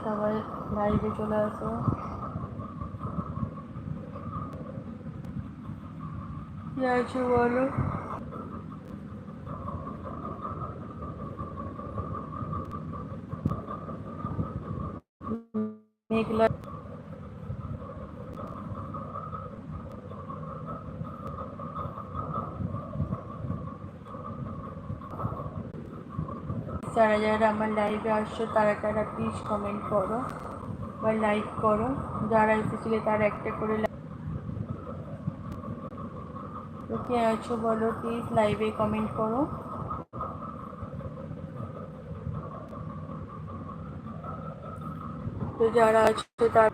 সবাই লাইভে চলে আসো। কি আছে বলো? মেঘলা যারা যারা আমার লাইভে আসছো, তারা তারা প্লিজ কমেন্ট করো বা লাইক করো। যারা এসেছিলে তারা একটা করে কে আছো বলো প্লিজ লাইভে কমেন্ট করো। তো যারা আছো তার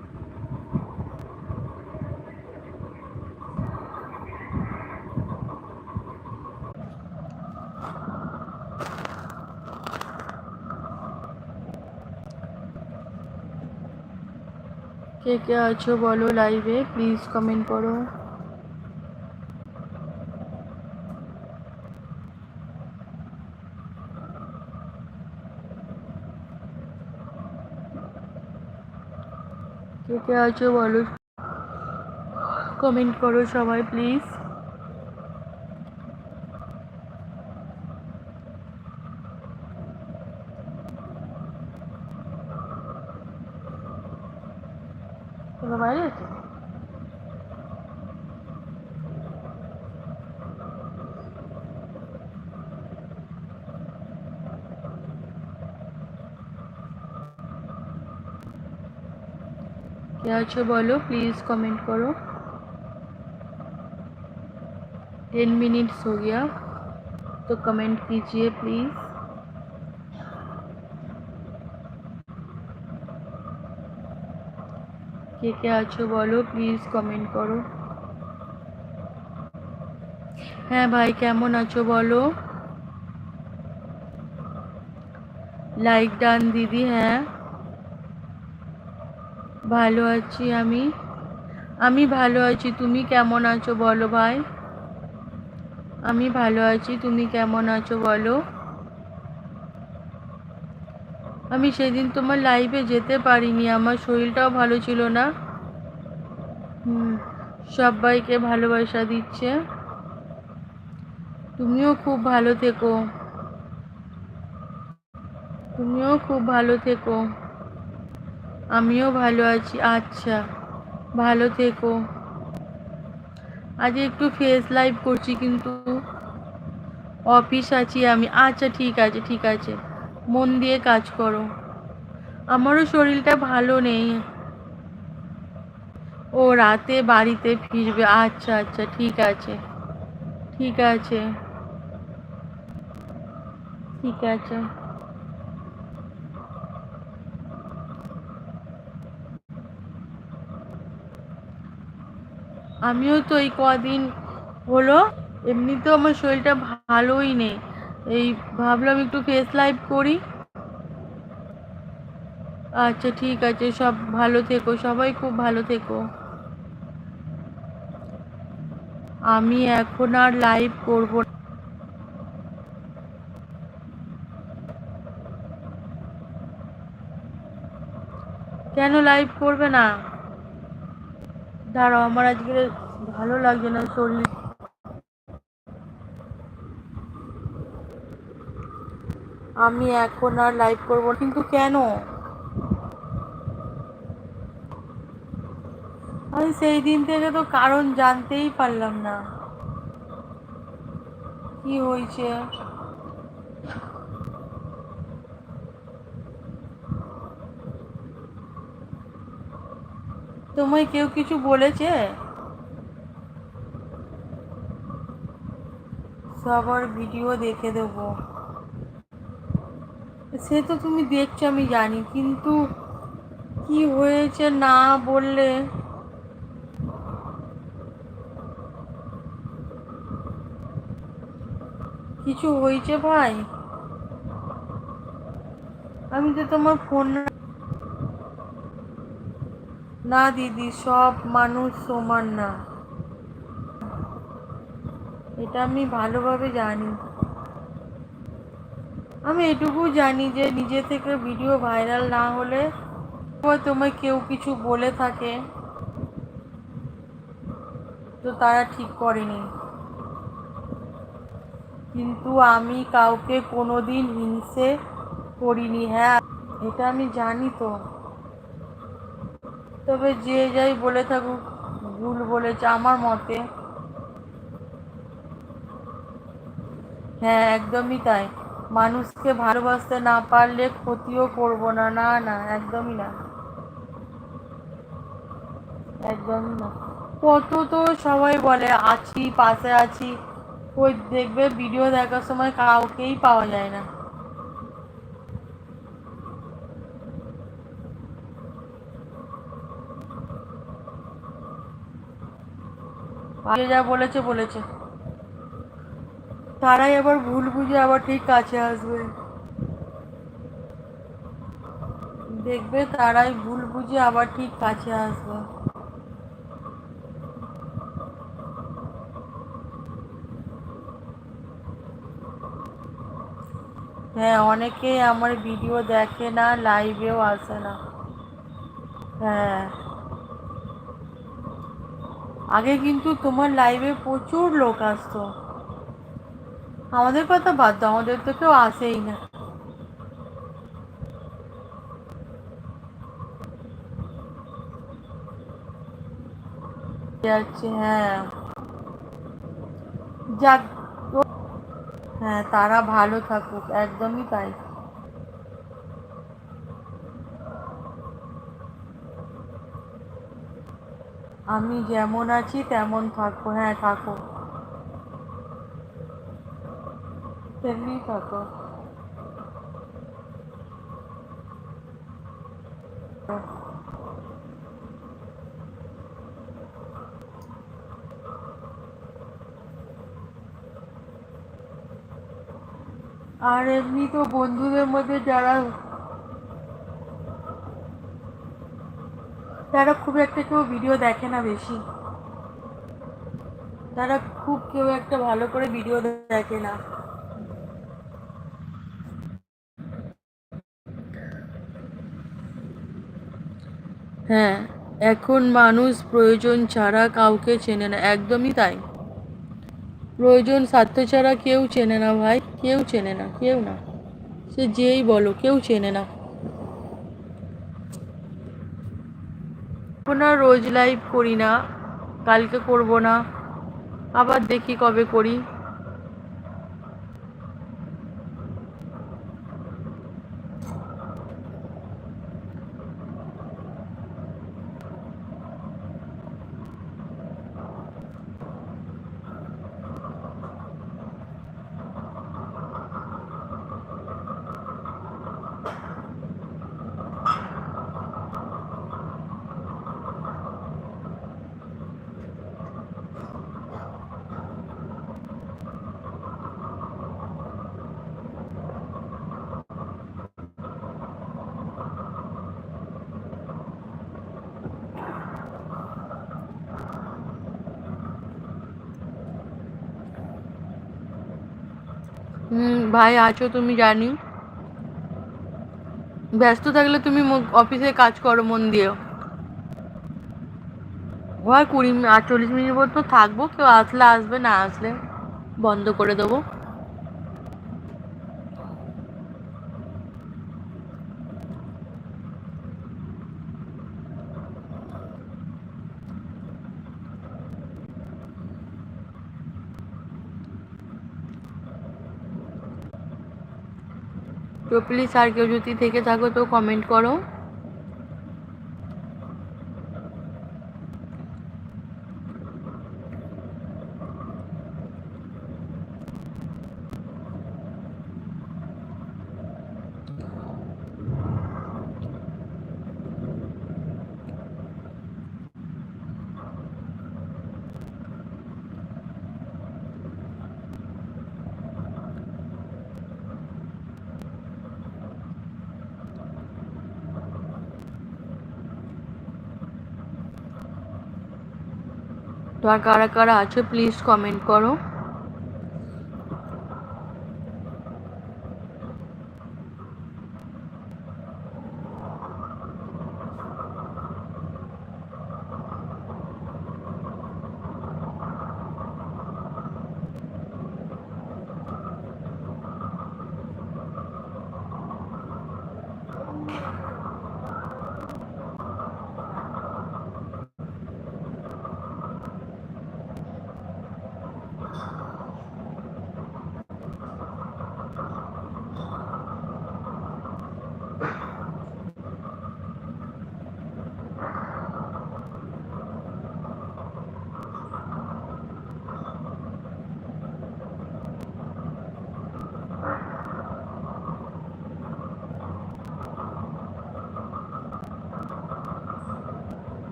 কে কে আছো বলো লাইভে প্লিজ কমেন্ট করো। কে কে আছো বলো কমেন্ট করো সবাই প্লিজ কোনো বাইরে আছে কে আছো বলো प्लीज कमेंट करो टेन मिनट्स हो गया तो कमेंट कीजिए प्लीज़ কে কে আছো বলো প্লিজ কমেন্ট করো। হ্যাঁ ভাই, কেমন আছো বলো? লাইক ডান দিদি হ্যাঁ। ভালো আছি আমি। আমি ভালো আছি, তুমি কেমন আছো বলো ভাই? আমি ভালো আছি, তুমি কেমন আছো বলো? আমি সেদিন তোমার লাইভে যেতে পারিনি। আমার শরীরটাও ভালো ছিল না। সবাইকে ভালোবাসা দিচ্ছে। তুমিও খুব ভালো থেকো। তুমিও খুব ভালো থেকো। আমিও ভালো আছি। আচ্ছা ভালো থেকো। আজ একটু ফেস লাইভ করছি কিন্তু অফিস আছি আমি। আচ্ছা ঠিক আছে ঠিক আছে। মন দিয়ে কাজ করো। আমারও শরীরটা ভালো নেই। ও রাতে বাড়িতে ফিরবে। আচ্ছা আচ্ছা ঠিক আছে। ঠিক আছে। ঠিক আছে। আমিও তো এই কদিন হলো, এমনিতেও আমার শরীরটা ভালোই নেই। এই ভাবলাম একটু ফেস লাইভ করি। আচ্ছা ঠিক আছে, সব ভালো থেকো, সবাই খুব ভালো থেকো। আমি এখন আর লাইভ করব। কেন লাইভ করবে না? দাঁড়াও, আমার আজকে ভালো লাগছে না, শরীর আমি এখন আর লাইভ করব। কিন্তু কেন? আমি সেই দিন থেকে তো কারণ জানতেই পারলাম না। কি হয়েছে? তোমায় কেউ কিছু বলেছে? সবার ভিডিও দেখে দেবো। সে তো তুমি দেখছ, আমি জানি, কিন্তু কি হয়েছে না বললে? কিছু হয়েছে ভাই? আমি তো তোমার ফোন না দিদি, সব মানুষ সমান না। এটা আমি ভালোভাবে জানি। আমি এটুকু জানি যে নিজে থেকে ভিডিও ভাইরাল না হলে তোমায় কেউ কিছু বলে থাকে। তো তারা ঠিক করেনি। কিন্তু আমি কাউকে কোনোদিন হিংসে করিনি হ্যাঁ? এটা আমি জানি তো। তবে যে যাই বলে থাকুক, ভুল বলেছে আমার মতে। হ্যাঁ একদমই তাই। মানুষকে ভালোবাসতে না পারলে ক্ষতিও করব না। না না, একদমই না। একদমই না। কত তো সবাই বলে, আছি, পাশে আছি। ওই দেখবে ভিডিও দেখার সময় কাউকেই পাওয়া যায় না। যা বলেছে বলেছে। তারাই আবার ভুল বুঝে আবার ঠিক কাছে আসবে। দেখবে তারাই ভুল বুঝে আবার ঠিক কাছে আসবে। হ্যাঁ অনেকেই আমার ভিডিও দেখে না লাইভেও আসে না। হ্যাঁ। আগে কিন্তু তোমার লাইভে প্রচুর লোক আসতো। আমাদের কথা বাদ দাও, আমাদের তো কেউ আসেই না। হ্যাঁ। যাক হ্যাঁ তারা ভালো থাকুক, একদমই তাই। আমি যেমন আছি, তেমন থাকব হ্যাঁ থাকো। তেমনি থাকো আর এমনি তো বন্ধুদের মধ্যে যারা তারা খুব একটা কেউ ভিডিও দেখে না বেশি। তারা খুব কেউ একটা ভালো করে ভিডিও দেখে না। হ্যাঁ এখন মানুষ প্রয়োজন ছাড়া কাউকে চেনে না, একদমই তাই। প্রয়োজন স্বার্থ ছাড়া কেউ চেনে না ভাই, কেউ চেনে না, কেউ না। সে যেই বলো, কেউ চেনে না। না রোজ লাইভ করি না, কালকে করব না, আবার দেখি কবে করি হুম ভাই, আছো তুমি জানি। ব্যস্ত থাকলে তুমি অফিসে কাজ করো, মন দিয়েও হয় কুড়ি আটচল্লিশ মিনিট পর তো থাকব, কেউ আসলে আসবে, না আসলে বন্ধ করে দেবো তো প্লিজ আর কেউ যদি থেকে থাকো তো কমেন্ট করো। তো আর কারা কারা আছে প্লিজ কমেন্ট করো।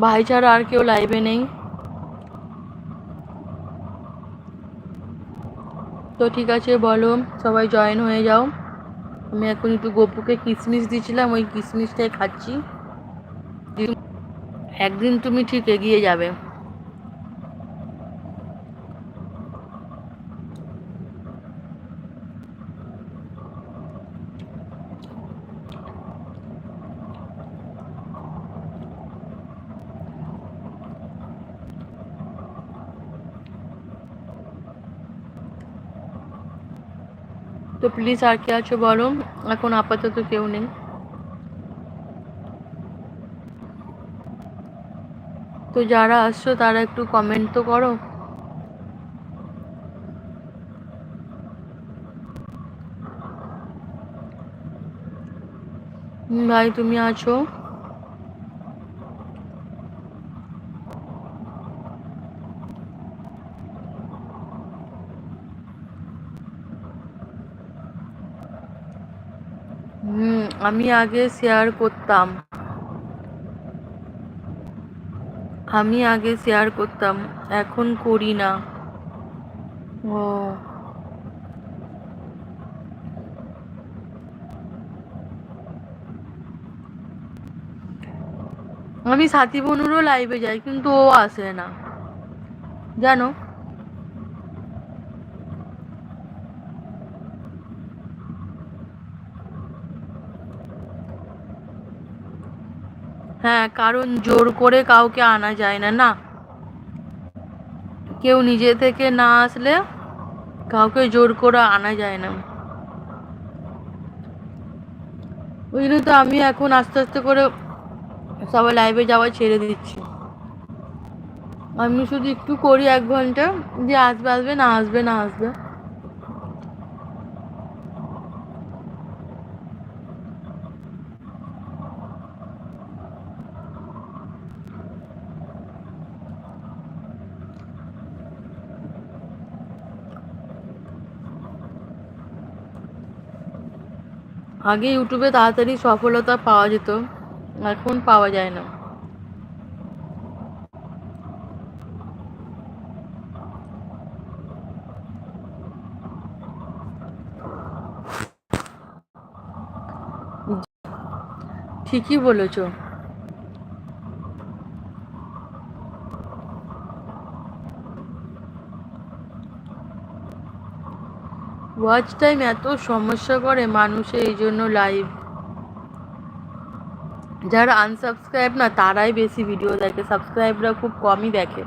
ভাই ছাড়া আর কেউ লাইভে নেই। তো ঠিক আছে, বলো, সবাই জয়েন হয়ে যাও। আমি এখন একটু গপুকে কিসমিস দিয়েছিলাম, ওই কিসমিসটাই খাচ্ছি। একদিন তুমি ঠিক এগিয়ে যাবে। তো প্লিজ আর কে আছো বলো? এখন আপাতত কেউ নেই। তো যারা আসছো, তারা একটু কমেন্ট তো করো। ভাই, তুমি আছো? আমি আগে শেয়ার করতাম। আমি আগে শেয়ার করতাম, এখন করি না। ও। আমি সাথী বনুরও লাইভে যাই, কিন্তু ও আসে না। জানো? হ্যাঁ কারণ জোর করে কাউকে আনা যায় না না। কেউ নিজে থেকে না আসলে কাউকে জোর করে আনা যায় না। ওই জন্য তো আমি এখন আস্তে আস্তে করে সবাই লাইভে যাওয়া ছেড়ে দিচ্ছি। আমি শুধু একটু করি এক ঘণ্টা, যে আসবে আসবে, না আসবে না আসবে। আগে ইউটিউবে তাড়াতাড়ি সফলতা পাওয়া যেত এখন পাওয়া যায় না। ঠিকই বলেছ। ওয়াচ টাইম এত সমস্যা করে মানুষে, এই জন্য লাইভ যারা আনসাবস্ক্রাইব না, তারাই বেশি ভিডিও দেখে। সাবস্ক্রাইবরা খুব কমই দেখে।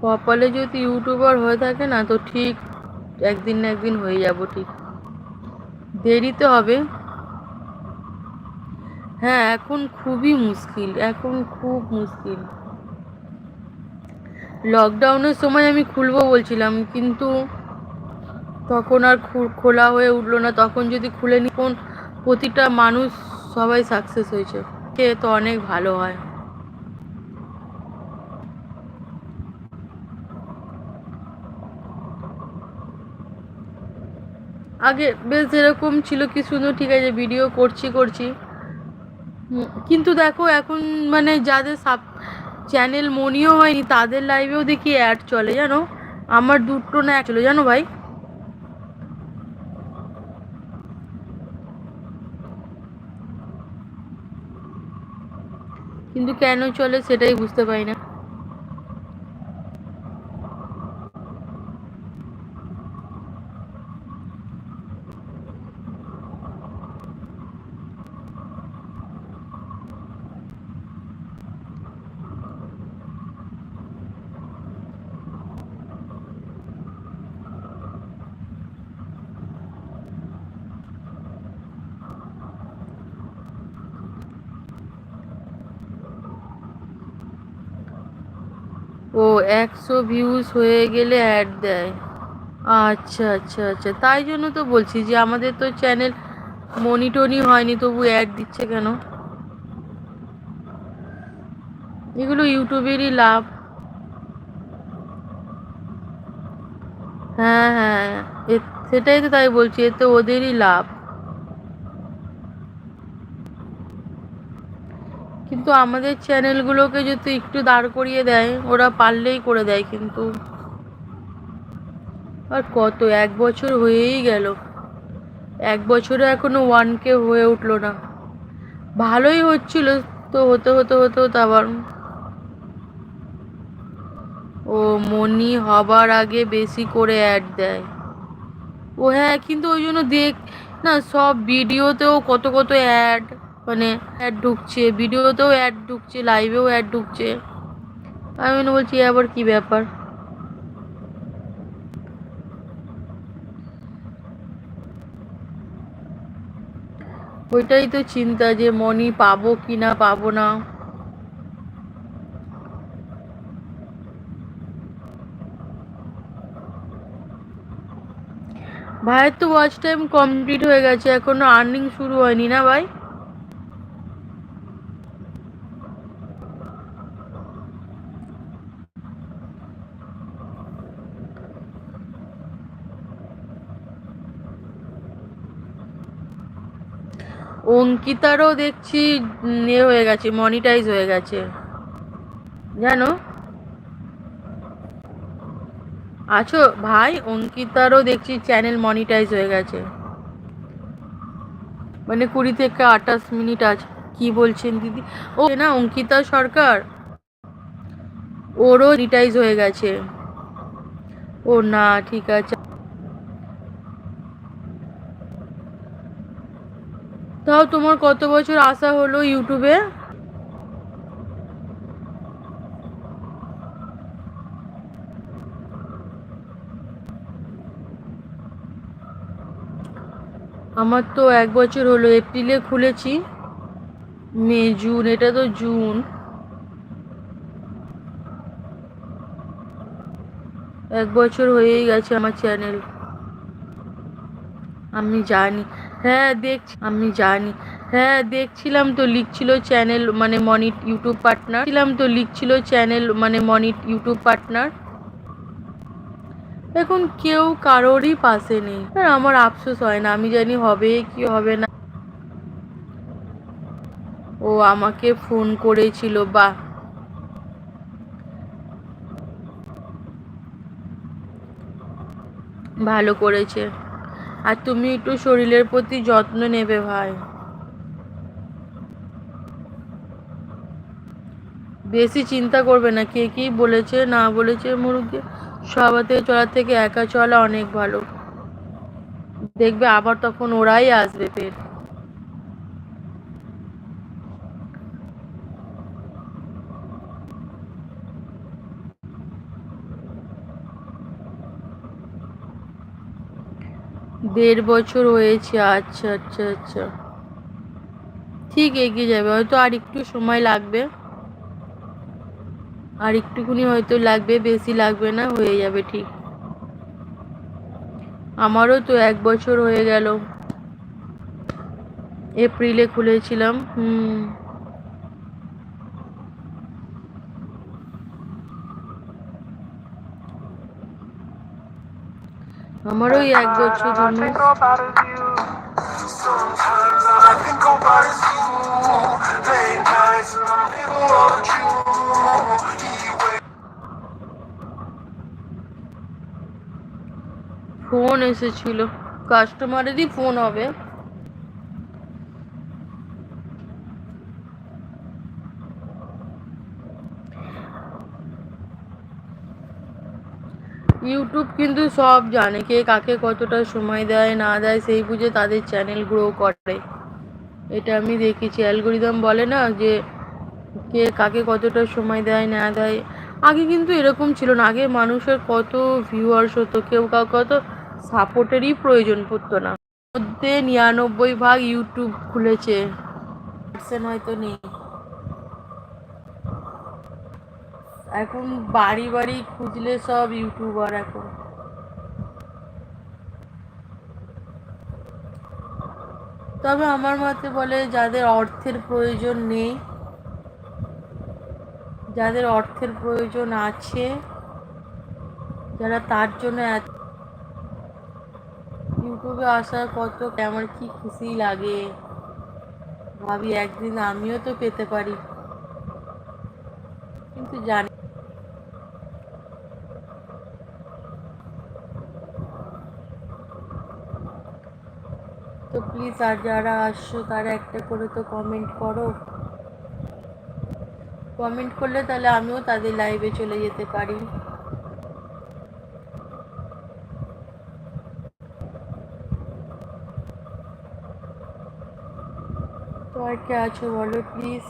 কপালে যদি ইউটিউবার হয়ে থাকে না, তো ঠিক একদিন না একদিন হয়ে যাব ঠিক। দেরিতে হবে। হ্যাঁ এখন খুবই মুশকিল, এখন খুব মুশকিল। লকডাউনের সময় আমি খুলবো বলছিলাম, কিন্তু তখন আর খোলা হয়ে উঠল না। তখন যদি খুলে নি কোন প্রতিটা মানুষ সবাই সাকসেস হয়েছে। সে তো অনেক ভালো হয়। আগে বেশ যেরকম ছিল কি সুন্দর, ঠিক আছে ভিডিও করছি করছি। কিন্তু দেখো এখন মানে যাদের সাব চ্যানেল মনিও হয়নি, তাদের লাইভেও দেখি অ্যাড চলে, জানো? আমার দুটো না চলে জানো ভাই? কিন্তু কেন চলে সেটাই বুঝতে পারি না। একশো ভিউজ হয়ে গেলে অ্যাড দেয়। আচ্ছা আচ্ছা আচ্ছা। তাই জন্য তো বলছি যে আমাদের তো চ্যানেল মনিটনি হয়নি, তবু অ্যাড দিচ্ছে কেন? এগুলো ইউটিউবেরই লাভ। হ্যাঁ হ্যাঁ সেটাই তো তাই বলছি, এতে ওদেরই লাভ। কিন্তু আমাদের চ্যানেলগুলোকে যদি একটু দাঁড় করিয়ে দেয়, ওরা পারলেই করে দেয় কিন্তু। আর কত, এক বছর হয়েই গেল। এক বছরে এখনও ওয়ান কে হয়ে উঠল না। ভালোই হচ্ছিল, তো হতে হতে হতে হতে আবার। ও মনি হবার আগে বেশি করে অ্যাড দেয়। ও হ্যাঁ কিন্তু ওই জন্য দেখ, না সব ভিডিওতেও কত কত অ্যাড মানে অ্যাড ঢুকছে ভিডিওতেও অ্যাড ঢুকছে লাইভেও অ্যাড ঢুকছে। আমি মনে বলছি আবার কি ব্যাপার? ওইটাই তো চিন্তা যে মনি পাবো কি না পাবো না। ভাইয়ের তো ওয়াচ টাইম কমপ্লিট হয়ে গেছে, এখনও আর্নিং শুরু হয়নি না ভাই? অঙ্কিতারও দেখছি এ হয়ে গেছে মনিটাইজ হয়ে গেছে। জানো? আছো? ভাই, অঙ্কিতারও দেখছি চ্যানেল মনিটাইজ হয়ে গেছে। মানে কুড়ি থেকে আঠাশ মিনিট আছে কি বলছেন দিদি? ও না, অঙ্কিতা সরকার? ওরও মনিটাইজ হয়ে গেছে। ও না, ঠিক আছে। তাও তোমার কত বছর আসা হলো ইউটিউবে? আমার তো এক বছর হলো, এপ্রিলে খুলেছি। মে, জুন, এটা তো জুন। এক বছর হয়েই গেছে আমার চ্যানেল। আমি জানি। হ্যাঁ দেখছি, আমি জানি। হ্যাঁ দেখছিলাম তো লিখছিল চ্যানেল মানে মনিট ইউটিউব পার্টনার। ছিলাম তো লিখছিল চ্যানেল মানে মনিট ইউটিউব পার্টনার। এখন কেউ কারোরই পাশে নেই। আমার আফসোস হয় না, আমি জানি হবে কি হবে না। ও আমাকে ফোন করেছিল বা ভালো করেছে। আর তুমি একটু শরীরের প্রতি যত্ন নেবে ভাই। বেশি চিন্তা করবে না, কে কি বলেছে, না বলেছে মুরুগে সবাতে চলার থেকে একা চলা অনেক ভালো। দেখবে আবার তখন ওরাই আসবে ফের। দেড় বছর হয়েছে আচ্ছা আচ্ছা আচ্ছা। ঠিক এগিয়ে যাবে, হয়তো আর একটু সময় লাগবে। আর একটুখানি হয়তো লাগবে, বেশি লাগবে না, হয়ে যাবে ঠিক। আমারও তো এক বছর হয়ে গেল। এপ্রিলে খুলেছিলাম, হুম। About এক বছর জন্য ফোন এসেছিল। কাস্টমারেরই ফোন হবে। ইউটিউব কিন্তু সব জানে কে কাকে কতটা সময় দেয়, না দেয়, সেই বুঝে তাদের চ্যানেল গ্রো করে। এটা আমি দেখেছি। অ্যালগোরিদম বলে না যে কে কাকে কতটা সময় দেয়, না দেয়। আগে কিন্তু এরকম ছিল না। আগে মানুষের কত ভিউয়ার্স হতো, কেউ কাউ কত সাপোর্টেরই প্রয়োজন পড়তো না। মধ্যে নিরানব্বই ভাগ ইউটিউব খুলেছে। হয়তো নেই। এখন বাড়ি বাড়ি খুঁজলে সব ইউটিউবার এখন। তবে আমার মতে বলে যাদের অর্থের প্রয়োজন নেই, যাদের অর্থের প্রয়োজন আছে, যারা তার জন্য ইউটিউবে আসার কত আমার কি খুশি লাগে। ভাবি একদিন আমিও তো পেতে পারি কিন্তু জানি তো প্লিজ আর যারা আসছো, তারা একটা করে তো কমেন্ট করো। কমেন্ট করলে তাহলে আমিও তাদের লাইভে চলে যেতে পারি। তো আছো বলো প্লিজ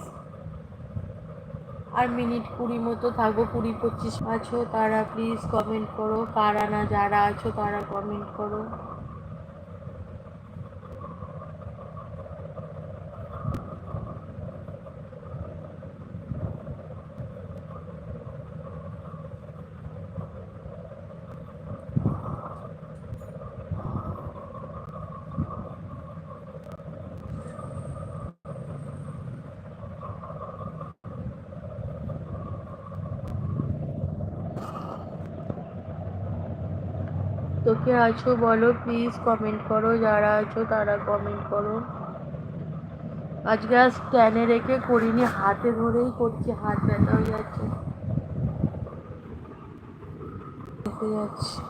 আর মিনিট কুড়ি মতো থাকব কুড়ি পঁচিশ আছো, তারা প্লিজ কমেন্ট করো। কারা না যারা আছো, তারা কমেন্ট করো তো কে আছো বলো প্লিজ কমেন্ট করো, যারা আছো তারা কমেন্ট করো। আজকে আর স্ক্যানে রেখে করিনি, হাতে ধরেই করছি, হাত ব্যথা হয়ে যাচ্ছে। যাচ্ছে।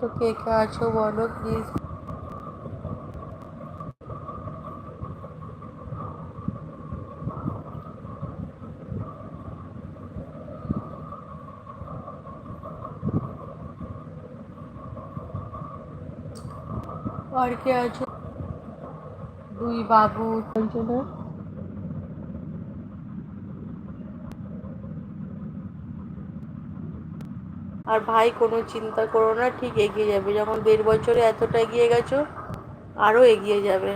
তো কে কে আছো বলো প্লিজ আর কে আছো? দুই বাবু। তিনজনের আর ভাই, কোনো চিন্তা করো না, ঠিক এগিয়ে যাবে। যখন দেড় বছরে এতটা এগিয়ে গেছো আরও এগিয়ে যাবে।